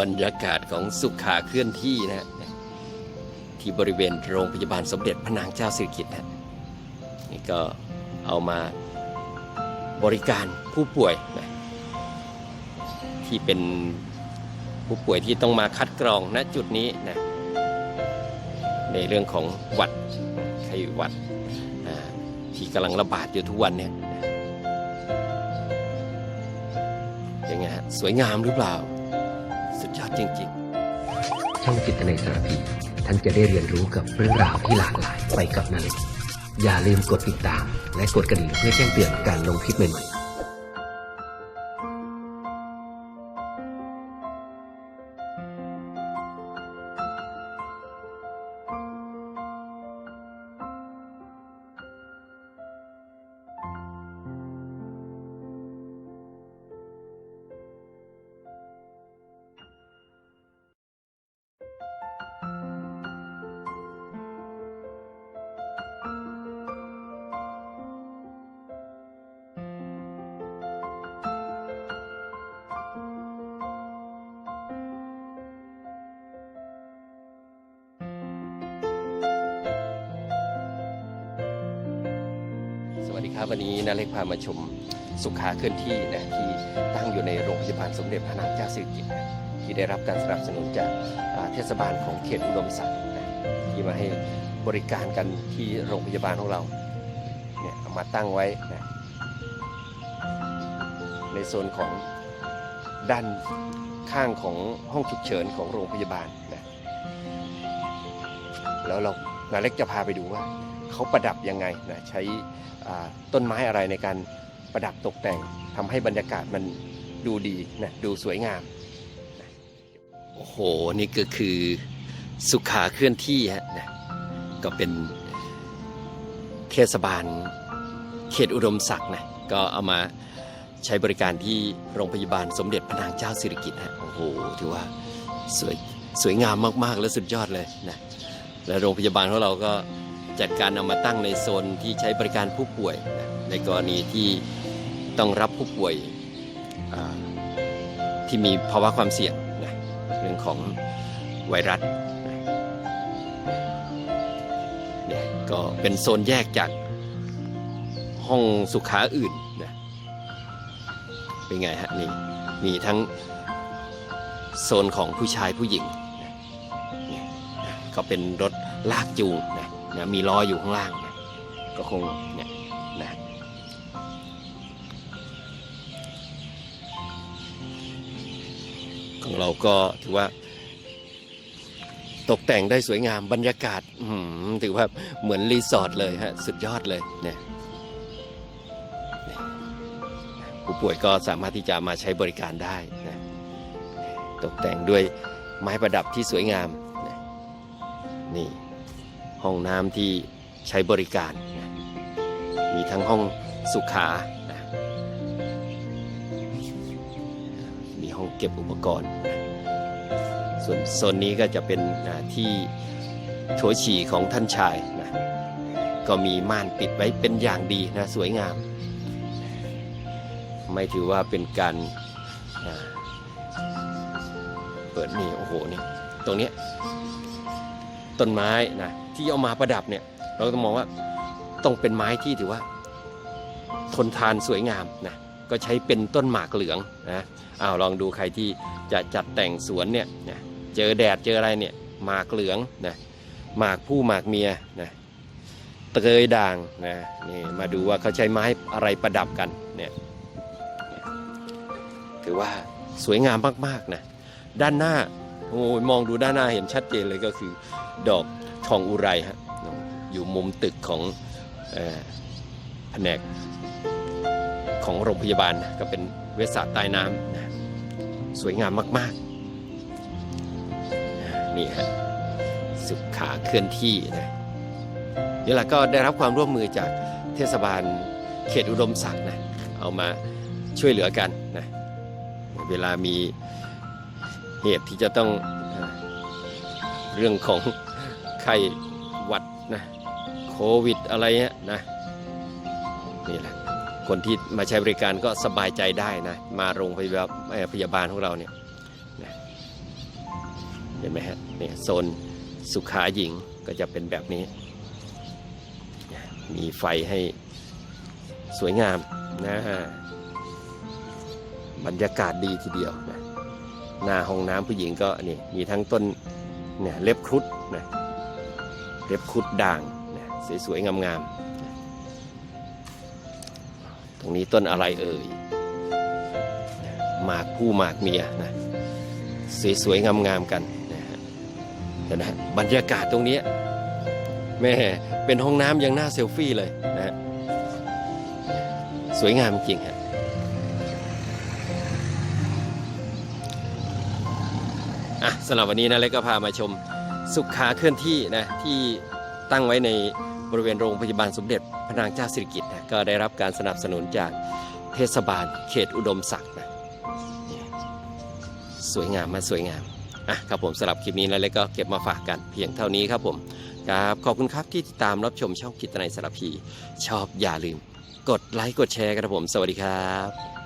บรรยากาศของสุขาเคลื่อนที่นะฮะที่บริเวณโรงพยาบาลสมเด็จพระนางเจ้าสิริกิติ์นะนี่ก็เอามาบริการผู้ป่วยนะที่เป็นผู้ป่วยที่ต้องมาคัดกรองณจุดนี้นะในเรื่องของหวัดไข้หวัดที่กำลังระบาดอยู่ทุกวันเนี่ยยังไงฮะสวยงามหรือเปล่า ยอดจริง ๆ ช่องจิตในสารพี ท่านจะได้เรียนรู้กับเรื่องราวที่หลากหลายไปกับนาเล็กอย่าลืมกดติดตาม และกดกระดิ่งเพื่อแจ้งเตือนการลงคลิปใหม่ๆ วัสดีครับวันนี้นาเล็กพามาชมสุขาเคลื่อนที่นะที่ตั้งอยู่ในโรงพยาบาลสมเด็จพระนางเจ้าสิริกิติ์ที่ได้รับการสนับสนุนจากเทศบาลของเขตอุดมศักดิ์นะที่มาให้บริการกันที่โรงพยาบาลของเราเนี่ยเอามาตั้งไว้นะในโซนของด้านข้างของห้องฉุกเฉินของโรงพยาบาลนะแล้วเรานาเล็กจะพาไปดูว่า เขาประดับยังไงนะใช้ต้นไม้อะไรในการประดับตกแต่งทำให้บรรยากาศมันดูดีนะดูสวยงามนะโอ้โห นี่ก็คือสุขาเคลื่อนที่ฮะนะก็เป็นเทศบาลเขตอุดมศักดิ์นะก็เอามาใช้บริการที่โรงพยาบาลสมเด็จพระนางเจ้าสิริกิติ์ฮะโอ้โหถือว่าสวยสวยงามมาก ๆ และสุดยอดเลยนะและโรงพยาบาลของเราก็ จัดการเอามาตั้งในโซนที่ใช้บริการผู้ป่วยนะในกรณีที่ต้องรับผู้ป่วยที่มีภาวะความเสี่ยงนะเรื่องของไวรัสเนี่ยก็เป็นโซนแยกจากห้องสุขาอื่นนะเป็นไงฮะนี่มีทั้งโซนของผู้ชายผู้หญิงนะก็เป็นรถลากจูงนะ นะมีล้ออยู่ข้างล่างนะก็คงเนี่ยนะของเราก็ถือว่า ตกแต่งได้สวยงามบรรยากาศถือว่าเหมือนรีสอร์ทเลยฮะสุดยอดเลยเนี่ยเนี่ยผู้ป่วยก็สามารถที่จะมาใช้บริการได้นะตกแต่งด้วยไม้ประดับที่สวยงามนะนี่ ห้องน้ำที่ใช้บริการนะมีทั้งห้องสุขานะมีห้องเก็บอุปกรณ์นะส่วนโซนนี้ก็จะเป็นที่โถฉี่ของท่านชายนะก็มีม่านปิดไว้เป็นอย่างดีนะสวยงาม ไม่ถือว่าเป็นการอ่าเปิดนี่โอ้โหนี่ตรงเนี้ยต้นไม้นะ ที่เอามาประดับเนี่ย เราต้องมองว่าต้องเป็นไม้ที่ถือว่า ทนทานสวยงามนะก็ใช้เป็นต้นหมากเหลืองนะอ้าวลองดูใครที่จะจัดแต่งสวนเนี่ยนะเจอแดดเจออะไรเนี่ยหมากเหลืองนะหมากผู้หมากเมียนะเตยด่างนะนี่มาดูว่าเขาใช้ไม้อะไรประดับกันเนี่ยถือว่าสวยงามมากๆนะด้านหน้าโอ้ยมองดูด้านหน้าเห็นชัดเจนเลยก็คือ ดอก ทองอุไรฮะอยู่มุมตึกของแผนกของโรงพยาบาลนะก็เป็นเวชศาสตร์ใต้น้ำนะสวยงามมากๆนี่ฮะสุขาเคลื่อนที่นะนี่แหละก็ได้รับความร่วมมือจากเทศบาลเขตอุดมศักดิ์นะเอามาช่วยเหลือกันนะเวลามีเหตุที่จะต้องเรื่องของ ไข้หวัดนะโควิดอะไรเงี้ยนะนี่แหละคนที่มาใช้บริการก็สบายใจได้นะ มาโรงพยาบาลพยาบาลของเราเนี่ยนะเห็นไหมฮะเนี่ยโซนสุขาหญิงก็จะเป็นแบบนี้ มีไฟให้สวยงามนะฮะบรรยากาศดีทีเดียวนะหน้าห้องน้ำผู้หญิงก็นี่มีทั้งต้นเนี่ยเล็บครุฑนะ เล็บครุฑด่างนะสวยๆงามๆ ตรงนี้ต้นอะไรเอ่ยหมากผู้หมากเมียนะสวยๆงามๆกันนะฮะนะบรรยากาศตรงนี้แม่เป็นห้องน้ำยังหน้าเซลฟี่เลยนะฮะสวยงามจริงฮะอะสำหรับวันนี้นะเล็กก็พามาชม สุขาเคลื่อนที่นะที่ตั้งไว้ในบริเวณโรงพยาบาลสมเด็จพระนางเจ้าสิริกิติ์นะก็ได้รับการสนับสนุนจากเทศบาลเขตอุดมศักดิ์นะสวยงามมาสวยงามอะครับผมสำหรับคลิปนี้นะเล็กก็เก็บมาฝากกันเพียงเท่านี้ครับผมครับขอบคุณครับที่ติดตามรับชมช่องกิตนัยสารพี ชอบอย่าลืม กดไลค์กดแชร์กันครับผม สวัสดีครับ